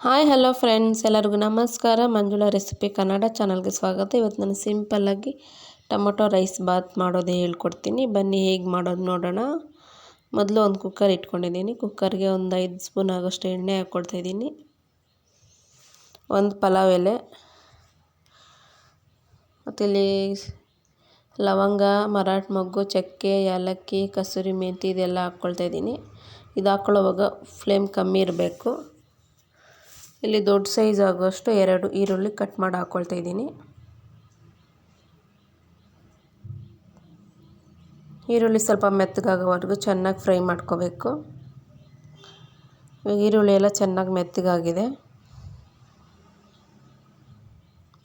Hi, hello friends, ಎಲ್ಲರಿಗೂ ನಮಸ್ಕಾರ. Manjula recipe Kannada ಚಾನಲ್ಗೆ ಸ್ವಾಗತ. ಇವತ್ತು ನಾನು ಸಿಂಪಲ್ಲಾಗಿ ಟೊಮೊಟೊ ರೈಸ್ ಬಾತ್ ಮಾಡೋದೇ ಹೇಳ್ಕೊಡ್ತೀನಿ. ಬನ್ನಿ, ಹೇಗೆ ಮಾಡೋದು ನೋಡೋಣ. ಮೊದಲು ಒಂದು ಕುಕ್ಕರ್ ಇಟ್ಕೊಂಡಿದ್ದೀನಿ. ಕುಕ್ಕರ್ಗೆ ಒಂದು ಐದು ಸ್ಪೂನ್ ಆಗೋಷ್ಟು ಎಣ್ಣೆ ಹಾಕ್ಕೊಡ್ತಾಯಿದ್ದೀನಿ ಒಂದು ಪಲಾವ್ ಎಲೆ, ಮತ್ತಿಲ್ಲಿ ಲವಂಗ, ಮರಾಠ ಮೊಗ್ಗು, ಚಕ್ಕೆ, ಏಲಕ್ಕಿ, ಕಸೂರಿ ಮೆಂತಿ ಇದೆಲ್ಲ ಹಾಕ್ಕೊಳ್ತಾಯಿದ್ದೀನಿ ಇದು ಹಾಕ್ಕೊಳ್ಳೋವಾಗ ಫ್ಲೇಮ್ ಕಮ್ಮಿ ಇರಬೇಕು. ಇಲ್ಲಿ ದೊಡ್ಡ ಸೈಜ್ ಆಗುವಷ್ಟು ಎರಡು ಈರುಳ್ಳಿ ಕಟ್ ಮಾಡಿ ಹಾಕ್ಕೊಳ್ತಾ ಇದ್ದೀನಿ. ಈರುಳ್ಳಿ ಸ್ವಲ್ಪ ಮೆತ್ತಗಾಗೋವರೆಗೂ ಚೆನ್ನಾಗಿ ಫ್ರೈ ಮಾಡ್ಕೋಬೇಕು. ಈರುಳ್ಳಿ ಎಲ್ಲ ಚೆನ್ನಾಗಿ ಮೆತ್ತಗಾಗಿದೆ.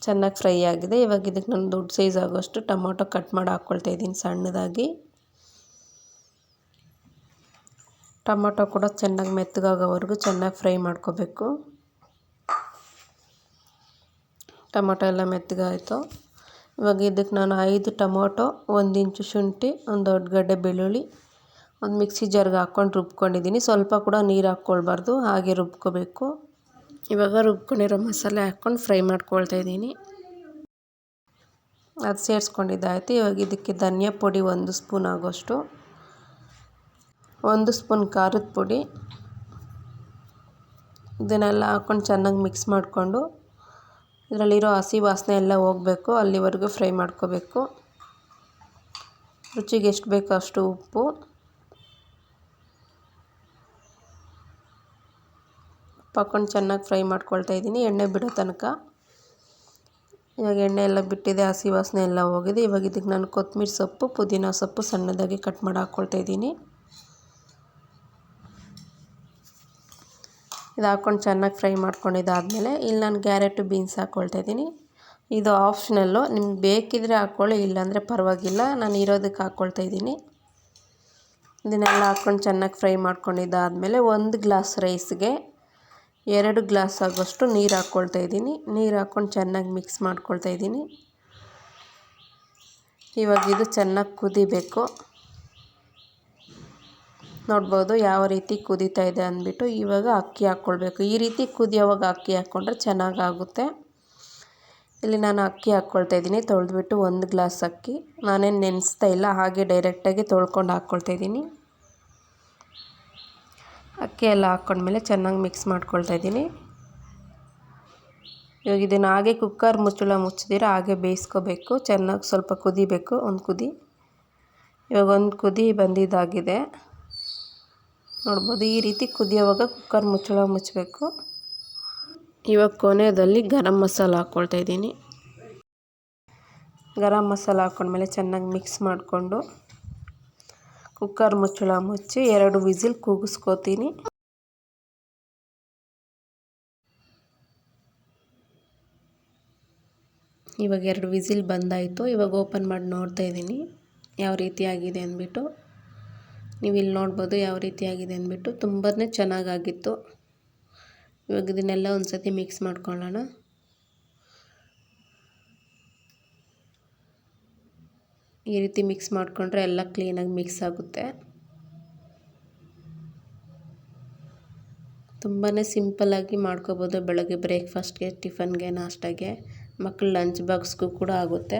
ಚೆನ್ನಾಗಿ ಫ್ರೈ ಆಗಿದೆ. ಇವಾಗ ಇದಕ್ಕೆ ನಾನು ದೊಡ್ಡ ಸೈಜ್ ಆಗೋಷ್ಟು ಟೊಮೊಟೊ ಕಟ್ ಮಾಡಿ ಹಾಕ್ಕೊಳ್ತಾ ಇದ್ದೀನಿ ಸಣ್ಣದಾಗಿ. ಟೊಮೊಟೊ ಕೂಡ ಚೆನ್ನಾಗಿ ಮೆತ್ತಗಾಗೋವರೆಗೂ ಚೆನ್ನಾಗಿ ಫ್ರೈ ಮಾಡ್ಕೋಬೇಕು. ಟೊಮೊಟೊ ಎಲ್ಲ ಮೆತ್ತಗಾಯಿತು. ಇವಾಗ ಇದಕ್ಕೆ ನಾನು ಐದು ಟೊಮೊಟೊ, ಒಂದು ಇಂಚು ಶುಂಠಿ, ಒಂದು ದೊಡ್ಡ ಗಡ್ಡೆ ಬೆಳ್ಳುಳ್ಳಿ, ಒಂದು ಮಿಕ್ಸಿ ಜಾರ್ಗೆ ಹಾಕ್ಕೊಂಡು ರುಬ್ಕೊಂಡಿದ್ದೀನಿ. ಸ್ವಲ್ಪ ಕೂಡ ನೀರು ಹಾಕ್ಕೊಳ್ಬಾರ್ದು, ಹಾಗೆ ರುಬ್ಕೋಬೇಕು. ಇವಾಗ ರುಬ್ಕೊಂಡಿರೋ ಮಸಾಲೆ ಹಾಕ್ಕೊಂಡು ಫ್ರೈ ಮಾಡ್ಕೊಳ್ತಾ ಇದ್ದೀನಿ. ಅದು ಸೇರಿಸ್ಕೊಂಡಿದ್ದಾಯ್ತು. ಇವಾಗ ಇದಕ್ಕೆ ಧನಿಯಾ ಪುಡಿ ಒಂದು ಸ್ಪೂನ್ ಆಗೋಷ್ಟು. ಒಂದು ಸ್ಪೂನ್ ಖಾರದ ಪುಡಿ. ಇದನ್ನೆಲ್ಲ ಹಾಕ್ಕೊಂಡು ಚೆನ್ನಾಗಿ ಮಿಕ್ಸ್ ಮಾಡಿಕೊಂಡು ಇದರಲ್ಲಿರೋ ಹಸಿ ವಾಸನೆ ಎಲ್ಲ ಹೋಗಬೇಕು, ಅಲ್ಲಿವರೆಗೂ ಫ್ರೈ ಮಾಡ್ಕೋಬೇಕು. ರುಚಿಗೆ ಎಷ್ಟು ಬೇಕೋ ಅಷ್ಟು ಉಪ್ಪು. ಹಾಕೊಂಡು ಚೆನ್ನಾಗಿ ಫ್ರೈ ಮಾಡ್ಕೊಳ್ತಾ ಇದ್ದೀನಿ, ಎಣ್ಣೆ ಬಿಡೋ ತನಕ. ಇವಾಗ ಎಣ್ಣೆ ಎಲ್ಲ ಬಿಟ್ಟಿದೆ, ಹಸಿ ವಾಸನೆ ಎಲ್ಲ ಹೋಗಿದೆ. ಇವಾಗ ಇದಕ್ಕೆ ನಾನು ಕೊತ್ತಂಬ್ರಿ ಸೊಪ್ಪು, ಪುದೀನ ಸೊಪ್ಪು ಸಣ್ಣದಾಗಿ ಕಟ್ ಮಾಡಿ ಹಾಕ್ಕೊಳ್ತಾ ಇದ್ದೀನಿ. ಇದು ಹಾಕ್ಕೊಂಡು ಚೆನ್ನಾಗಿ ಫ್ರೈ ಮಾಡ್ಕೊಂಡಿದ್ದಾದಮೇಲೆ ಇಲ್ಲಿ ನಾನು ಕ್ಯಾರೆಟು ಬೀನ್ಸ್ ಹಾಕ್ಕೊಳ್ತಾ ಇದ್ದೀನಿ. ಇದು ಆಪ್ಷನಲ್ಲು. ನಿಮ್ಗೆ ಬೇಕಿದ್ರೆ ಹಾಕ್ಕೊಳ್ಳಿ ಇಲ್ಲಾಂದರೆ ಪರವಾಗಿಲ್ಲ. ನಾನು ಇರೋದಕ್ಕೆ ಹಾಕ್ಕೊಳ್ತಾ ಇದ್ದೀನಿ. ಇದನ್ನೆಲ್ಲ ಹಾಕ್ಕೊಂಡು ಚೆನ್ನಾಗಿ ಫ್ರೈ ಮಾಡ್ಕೊಂಡಿದ್ದಾದಮೇಲೆ ಒಂದು ಗ್ಲಾಸ್ ರೈಸ್ಗೆ ಎರಡು ಗ್ಲಾಸ್ ಆಗೋಷ್ಟು ನೀರು ಹಾಕ್ಕೊಳ್ತಾ ಇದ್ದೀನಿ. ನೀರು ಹಾಕ್ಕೊಂಡು ಚೆನ್ನಾಗಿ ಮಿಕ್ಸ್ ಮಾಡ್ಕೊಳ್ತಾ ಇದ್ದೀನಿ. ಇವಾಗ ಇದು ಚೆನ್ನಾಗಿ ಕುದಿಬೇಕು. ನೋಡ್ಬೋದು ಯಾವ ರೀತಿ ಕುದೀತಾ ಇದೆ ಅಂದ್ಬಿಟ್ಟು ಇವಾಗ ಅಕ್ಕಿ ಹಾಕ್ಕೊಳ್ಬೇಕು. ಈ ರೀತಿ ಕುದಿಯೋವಾಗ ಅಕ್ಕಿ ಹಾಕ್ಕೊಂಡ್ರೆ ಚೆನ್ನಾಗಾಗುತ್ತೆ. ಇಲ್ಲಿ ನಾನು ಅಕ್ಕಿ ಹಾಕ್ಕೊಳ್ತಾ ಇದ್ದೀನಿ. ತೊಳೆದ್ಬಿಟ್ಟು ಒಂದು ಗ್ಲಾಸ್ ಅಕ್ಕಿ. ನಾನೇನು ನೆನೆಸ್ತಾ ಇಲ್ಲ, ಹಾಗೆ ಡೈರೆಕ್ಟಾಗಿ ತೊಳ್ಕೊಂಡು ಹಾಕ್ಕೊಳ್ತಾ ಇದ್ದೀನಿ. ಅಕ್ಕಿ ಎಲ್ಲ ಹಾಕ್ಕೊಂಡ್ಮೇಲೆ ಚೆನ್ನಾಗಿ ಮಿಕ್ಸ್ ಮಾಡ್ಕೊಳ್ತಾ ಇದ್ದೀನಿ. ಇವಾಗ ಇದನ್ನು ಹಾಗೆ ಕುಕ್ಕರ್ ಮುಚ್ಚಳ ಮುಚ್ಚಿದಿರ ಹಾಗೆ ಬೇಯಿಸ್ಕೋಬೇಕು. ಚೆನ್ನಾಗಿ ಸ್ವಲ್ಪ ಕುದಿಬೇಕು, ಒಂದು ಕುದಿ. ಇವಾಗ ಒಂದು ಕುದಿ ಬಂದಿದ್ದಾಗಿದೆ. ನೋಡ್ಬೋದು. ಈ ರೀತಿ ಕುದಿಯೋವಾಗ ಕುಕ್ಕರ್ ಮುಚ್ಚಳ ಮುಚ್ಚಬೇಕು. ಇವಾಗ ಕೊನೆಯಲ್ಲಿ ಗರಂ ಮಸಾಲ ಹಾಕ್ಕೊಳ್ತಾ ಇದ್ದೀನಿ. ಗರಂ ಮಸಾಲ ಹಾಕ್ಕೊಂಡ್ಮೇಲೆ ಚೆನ್ನಾಗಿ ಮಿಕ್ಸ್ ಮಾಡಿಕೊಂಡು ಕುಕ್ಕರ್ ಮುಚ್ಚಳ ಮುಚ್ಚಿ ಎರಡು ವಿಸಿಲ್ ಕೂಗಿಸ್ಕೋತೀನಿ. ಇವಾಗ ಎರಡು ವಿಸಿಲ್ ಬಂದಾಯಿತು. ಇವಾಗ ಓಪನ್ ಮಾಡಿ ನೋಡ್ತಾ ಇದ್ದೀನಿ. ಯಾವ ರೀತಿ ಆಗಿದೆ ಅಂದ್ಬಿಟ್ಟು. ನೀವು ಇಲ್ಲಿ ನೋಡ್ಬೋದು ಯಾವ ರೀತಿ ಆಗಿದೆ ಅಂದ್ಬಿಟ್ಟು ತುಂಬಾ ಚೆನ್ನಾಗಾಗಿತ್ತು. ಇವಾಗ ಇದನ್ನೆಲ್ಲ ಒಂದು ಸತಿ ಮಿಕ್ಸ್ ಮಾಡ್ಕೊಳ್ಳೋಣ. ಈ ರೀತಿ ಮಿಕ್ಸ್ ಮಾಡಿಕೊಂಡ್ರೆ ಎಲ್ಲ ಕ್ಲೀನಾಗಿ ಮಿಕ್ಸ್ ಆಗುತ್ತೆ. ತುಂಬಾ ಸಿಂಪಲ್ಲಾಗಿ ಮಾಡ್ಕೋಬೋದು ಬೆಳಗ್ಗೆ ಬ್ರೇಕ್ಫಾಸ್ಟ್ಗೆ ಟಿಫನ್ಗೆ ನಾಷ್ಟಾಗೆ. ಮಕ್ಕಳು ಲಂಚ್ ಬಾಕ್ಸ್ಗೂ ಕೂಡ ಆಗುತ್ತೆ.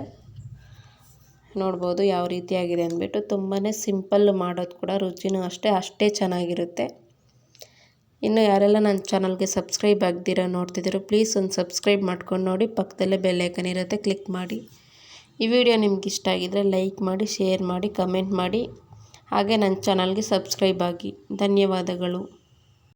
ನೋಡ್ಬೋದು ಯಾವ ರೀತಿಯಾಗಿದೆ ಅಂದ್ಬಿಟ್ಟು ತುಂಬಾ ಸಿಂಪಲ್ ಮಾಡೋದು ಕೂಡ ರುಚಿನೂ ಅಷ್ಟೇ ಅಷ್ಟೇ ಚೆನ್ನಾಗಿರುತ್ತೆ. ಇನ್ನು ಯಾರೆಲ್ಲ ನನ್ನ ಚಾನಲ್ಗೆ ಸಬ್ಸ್ಕ್ರೈಬ್ ಆಗದಿರೋ ನೋಡ್ತಿದ್ದೀರೋ ಪ್ಲೀಸ್ ಒಂದು ಸಬ್ಸ್ಕ್ರೈಬ್ ಮಾಡ್ಕೊಂಡು ನೋಡಿ, ಪಕ್ಕದಲ್ಲೇ ಬೆಲ್ಲೈಕನ್ ಇರುತ್ತೆ, ಕ್ಲಿಕ್ ಮಾಡಿ. ಈ ವಿಡಿಯೋ ನಿಮ್ಗೆ ಇಷ್ಟ ಆಗಿದರೆ ಲೈಕ್ ಮಾಡಿ, ಶೇರ್ ಮಾಡಿ, ಕಮೆಂಟ್ ಮಾಡಿ. ಹಾಗೆ ನನ್ನ ಚಾನಲ್ಗೆ ಸಬ್ಸ್ಕ್ರೈಬ್ ಆಗಿ. ಧನ್ಯವಾದಗಳು.